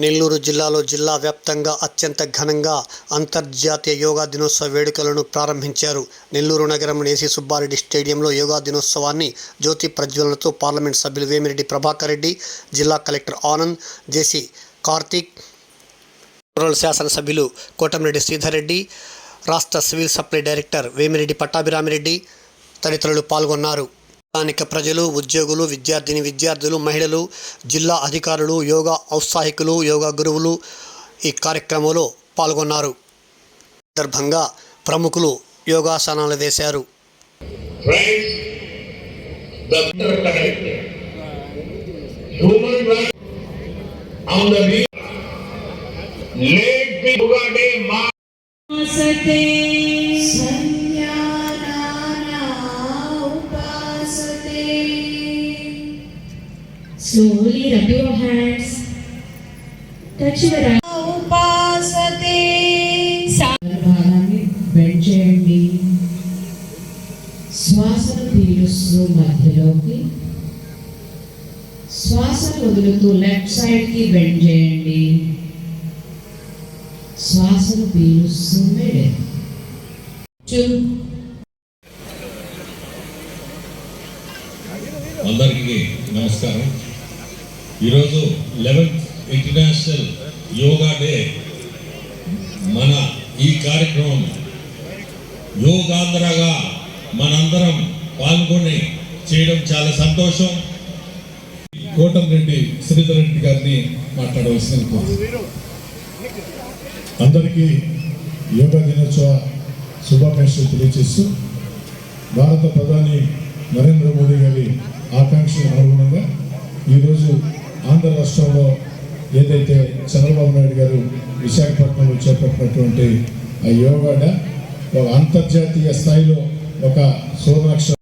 నెల్లూరు జిల్లాలో జిల్లా వ్యాప్తంగా అత్యంత ఘనంగా అంతర్జాతీయ యోగా దినోత్సవ వేడుకలను ప్రారంభించారు. నెల్లూరు నగరం ఏసీ సుబ్బారెడ్డి స్టేడియంలో యోగా దినోత్సవాన్ని జ్యోతి ప్రజ్వలనతో పార్లమెంట్ సభ్యులు వేమిరెడ్డి ప్రభాకర్ రెడ్డి జిల్లా collector Anand JC Karthik rural శాసనసభ్యులు కోటమిరెడ్డి శ్రీధర్ రెడ్డి రాష్ట్ర civil supply director Vemireddy Pattabhiramireddy తదితరులు పాల్గొన్నారు. స్థానిక ప్రజలు ఉద్యోగులు విద్యార్థిని విద్యార్థులు మహిళలు జిల్లా అధికారులు యోగా ఔత్సాహికులు యోగా గురువులు ఈ కార్యక్రమంలో పాల్గొన్నారు. సందర్భంగా ప్రముఖులు యోగాసనాలు వేశారు. Slowly rub your hands. Touch your eyes. ఉపాసతే. భాగాన్ని బెండ్ చేయండి. శ్వాసను పీలుస్తూ మధ్యలోకి. శ్వాసను వదులుతూ లెఫ్ట్ సైడ్కి బెండ్ చేయండి. శ్వాసను పీలుస్తూ అందరికీ నమస్కారం. ఈరోజు లెవెన్త్ ఇంటర్నేషనల్ యోగా డే. మన ఈ కార్యక్రమం యోగాంధ్రగా మనందరం పాల్గొని చేయడం చాలా సంతోషం. కోటంరెడ్డి శ్రీధర్ రెడ్డి గారిని మాట్లాడవలసిన అందరికీ యోగా దినోత్సవ శుభాకాంక్షలు తెలియజేస్తూ భారత ప్రధాని నరేంద్ర మోడీ గారి ఆకాంక్షల అనుగుణంగా ఈరోజు ఆంధ్ర రాష్ట్రంలో ఏదైతే చంద్రబాబు నాయుడు గారు విశాఖపట్నంలో చేపట్టినటువంటి ఆ యోగా ఒక అంతర్జాతీయ స్థాయిలో ఒక సువర్ణాక్షర